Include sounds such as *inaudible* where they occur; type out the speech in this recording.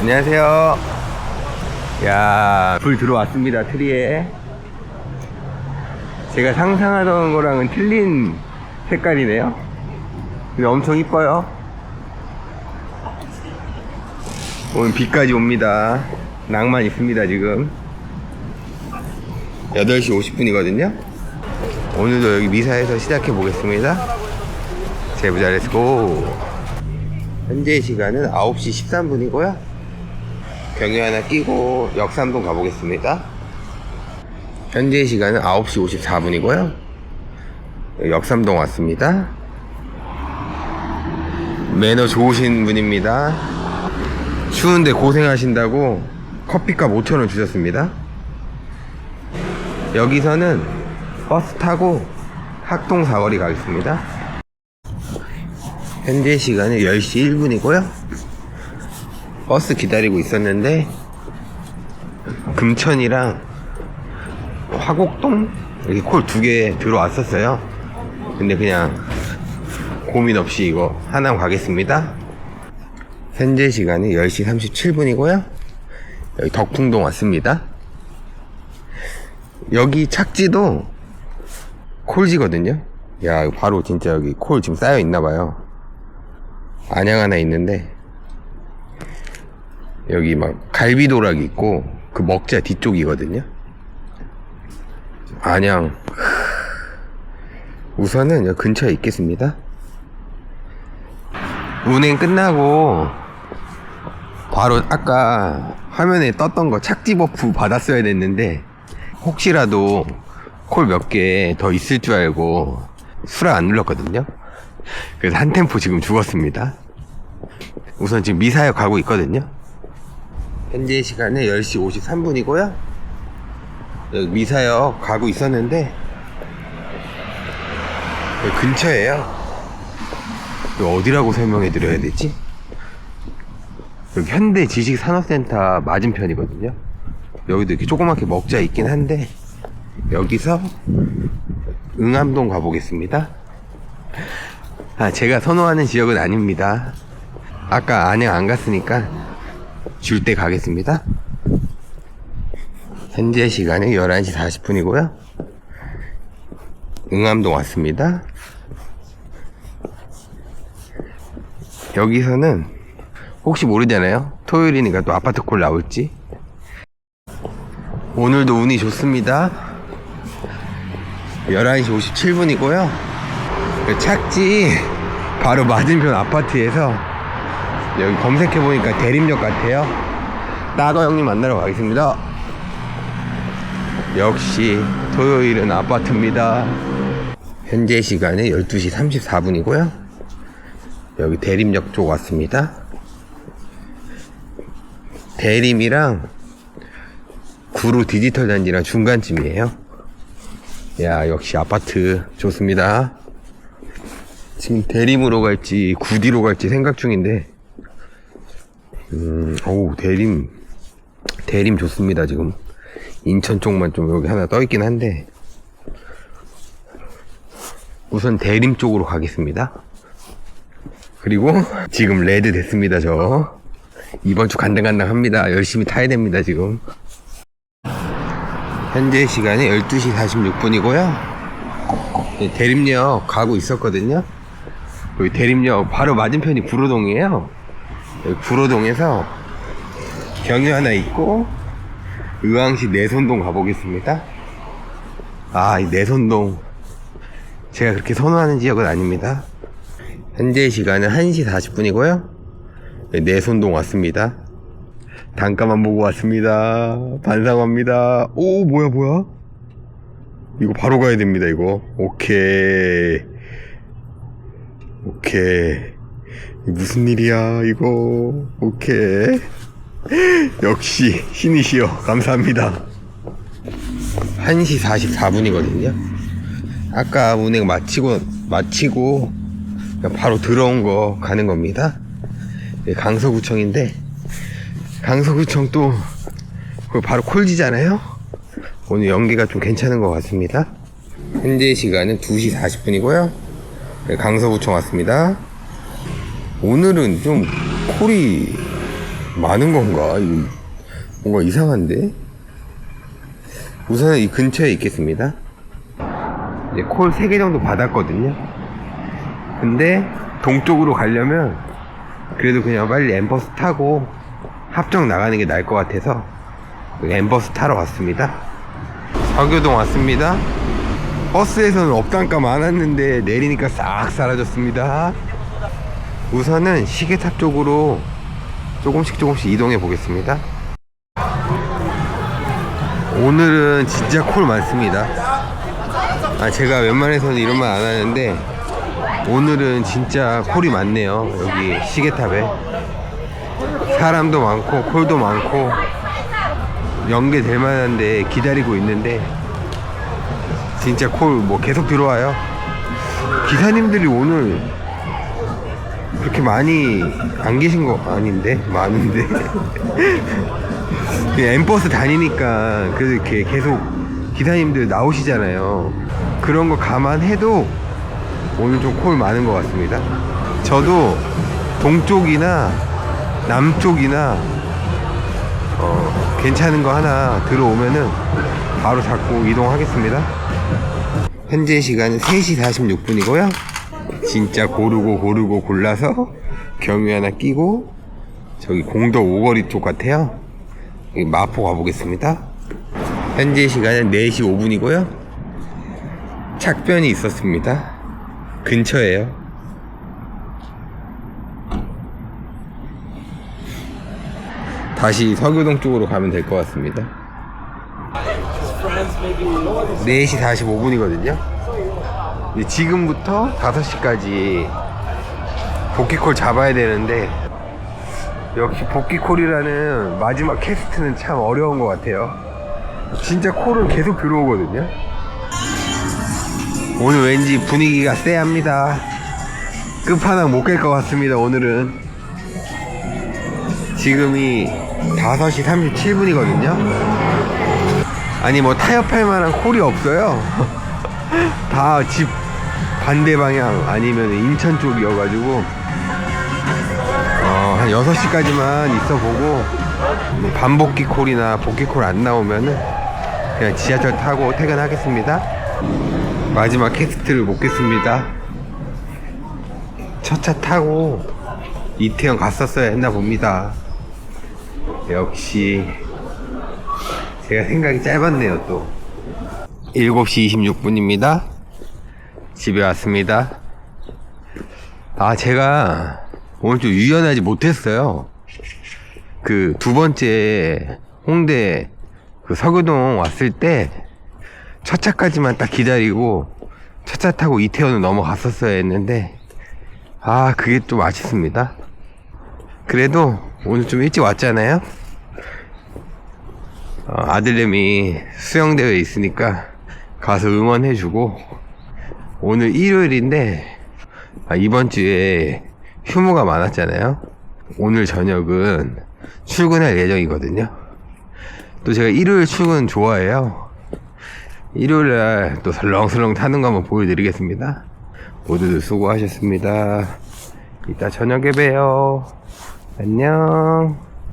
안녕하세요. 야, 불 들어왔습니다, 트리에. 제가 상상하던 거랑은 틀린 색깔이네요. 근데 엄청 이뻐요. 오늘 비까지 옵니다. 낭만 있습니다, 지금. 8시 50분이거든요. 오늘도 여기 미사에서 시작해 보겠습니다. 제부자 렛츠고. 현재 시간은 9시 13분이고요. 경유 하나 끼고 역삼동 가보겠습니다. 현재 시간은 9시 54분이고요. 역삼동 왔습니다. 매너 좋으신 분입니다. 추운데 고생하신다고 커피값 5천원 주셨습니다. 여기서는 버스 타고 학동 사거리 가겠습니다. 현재 시간은 10시 1분이고요. 버스 기다리고 있었는데 금천이랑 화곡동 이렇게 콜 두 개 들어왔었어요. 근데 그냥 고민 없이 이거 하나 가겠습니다. 현재 시간이 10시 37분이고요. 여기 덕풍동 왔습니다. 여기 착지도 콜지거든요. 야, 바로 진짜 여기 콜 지금 쌓여 있나 봐요. 안양 하나 있는데, 여기 막 갈비도락이 있고, 그 먹자 뒤쪽이거든요. 안양. 우선은 근처에 있겠습니다. 운행 끝나고, 바로 아까 화면에 떴던 거 착지 버프 받았어야 됐는데, 혹시라도 콜 몇 개 더 있을 줄 알고 수락 안 눌렀거든요. 그래서 한 템포 지금 죽었습니다. 우선 지금 미사역 가고 있거든요. 현재 시간은 10시 53분이고요. 여기 미사역 가고 있었는데 여기 근처에요. 여기 어디라고 설명해 드려야 되지? 여기 현대 지식 산업센터 맞은편이거든요. 여기도 이렇게 조그맣게 먹자 있긴 한데 여기서 응암동 가보겠습니다. 아, 제가 선호하는 지역은 아닙니다. 아까 안양 안 갔으니까 줄 때 가겠습니다. 현재 시간은 11시 40분이고요. 응암동 왔습니다. 여기서는 혹시 모르잖아요. 토요일이니까 또 아파트 콜 나올지. 오늘도 운이 좋습니다. 11시 57분이고요. 착지 바로 맞은편 아파트에서 여기 검색해보니까 대림역 같아요. 따거 형님 만나러 가겠습니다. 역시 토요일은 아파트입니다. 현재 시간은 12시 34분이고요. 여기 대림역 쪽 왔습니다. 대림이랑 구로 디지털 단지랑 중간쯤이에요. 야, 역시 아파트 좋습니다. 지금 대림으로 갈지 구디로 갈지 생각 중인데, 음, 어우, 대림, 대림 좋습니다, 지금. 인천 쪽만 좀 여기 하나 떠 있긴 한데, 우선 대림 쪽으로 가겠습니다. 그리고 *laughs* 지금 레드 됐습니다, 저. 이번 주 간당간당 합니다. 열심히 타야 됩니다, 지금. 현재 시간이 12시 46분이고요. 대림역 가고 있었거든요. 여기 대림역 바로 맞은편이 구로동이에요. 구로동에서 경유 하나 있고 의왕시 내손동 가보겠습니다. 아, 이 내손동 제가 그렇게 선호하는 지역은 아닙니다. 현재 시간은 1시 40분이고요. 내손동 왔습니다. 단가만 보고 왔습니다. 반상합니다. 오, 뭐야, 뭐야? 이거 바로 가야 됩니다, 이거. 오케이. 오케이. 무슨 일이야, 이거. 오케이. 역시, 신이시여. 감사합니다. 1시 44분이거든요. 아까 운행 마치고, 마치고, 바로 들어온 거 가는 겁니다. 예, 강서구청인데, 강서구청 또그 바로 콜지잖아요 오늘 연기가 좀 괜찮은 것 같습니다 현재 시간은 2시 40분이고요 강서구청 왔습니다 오늘은 좀 콜이 많은 건가? 뭔가 이상한데? 우선은 이 근처에 있겠습니다. 이제 콜 3개 정도 받았거든요. 근데 동쪽으로 가려면 그래도 그냥 빨리 엠버스 타고 합정 나가는 게 나을 것 같아서 엠버스 타러 왔습니다. 서교동 왔습니다. 버스에서는 업단가 많았는데 내리니까 싹 사라졌습니다. 우선은 시계탑 쪽으로 조금씩 조금씩 이동해 보겠습니다. 오늘은 진짜 콜 많습니다. 아, 제가 웬만해서는 이런 말 안 하는데 오늘은 진짜 콜이 많네요. 여기 시계탑에 사람도 많고 콜도 많고 연계될 만한데 기다리고 있는데 진짜 콜 뭐 계속 들어와요. 기사님들이 오늘 그렇게 많이 안 계신 거 아닌데 많은데 *laughs* 그 엠버스 다니니까 그래도 이렇게 계속 기사님들 나오시잖아요. 그런 거 감안해도 오늘 좀 콜 많은 것 같습니다. 저도 동쪽이나 남쪽이나 어, 괜찮은 거 하나 들어오면은 바로 잡고 이동하겠습니다. 현재 시간은 3시 46분이고요. 진짜 고르고 고르고 골라서 경유 하나 끼고 저기 공도 오거리 쪽 같아요. 마포 가보겠습니다. 현재 시간은 4시 5분이고요. 착변이 있었습니다. 근처에요. 다시 서교동 쪽으로 가면 될 것 같습니다. 4시 45분이거든요. 지금부터 5시까지 복귀콜 잡아야 되는데 역시 복귀콜이라는 마지막 캐스트는 참 어려운 것 같아요. 진짜 콜은 계속 들어오거든요. 오늘 왠지 분위기가 쎄합니다. 끝판왕 못 깰 것 같습니다, 오늘은. 지금이 5시 37분이거든요. 아니, 뭐 타협할 만한 콜이 없어요. *laughs* 다 집 반대 방향 아니면 인천 쪽이어가지고, 어, 한 6시까지만 있어보고, 뭐 반복기 콜이나 복귀 콜 안 나오면은 그냥 지하철 타고 퇴근하겠습니다. 마지막 캐스트를 먹겠습니다. 첫 차 타고 이태원 갔었어야 했나 봅니다. 역시 제가 생각이 짧았네요 또. 7시 26분입니다. 집에 왔습니다. 아 제가 오늘 좀 유연하지 못했어요. 그 두 번째 홍대 그 서교동 왔을 때 첫 차까지만 딱 기다리고 첫 차 타고 이태원을 넘어갔었어야 했는데 아 그게 좀 아쉽습니다 그래도 오늘 좀 일찍 왔잖아요 어, 아들내미 수영대회 있으니까 가서 응원해주고 오늘 일요일인데 아, 이번 주에 휴무가 많았잖아요 오늘 저녁은 출근할 예정이거든요 또 제가 일요일 출근 좋아해요 일요일 날 또 설렁설렁 타는 거 한번 보여드리겠습니다. 모두들 수고하셨습니다. 이따 저녁에 봬요. 안녕.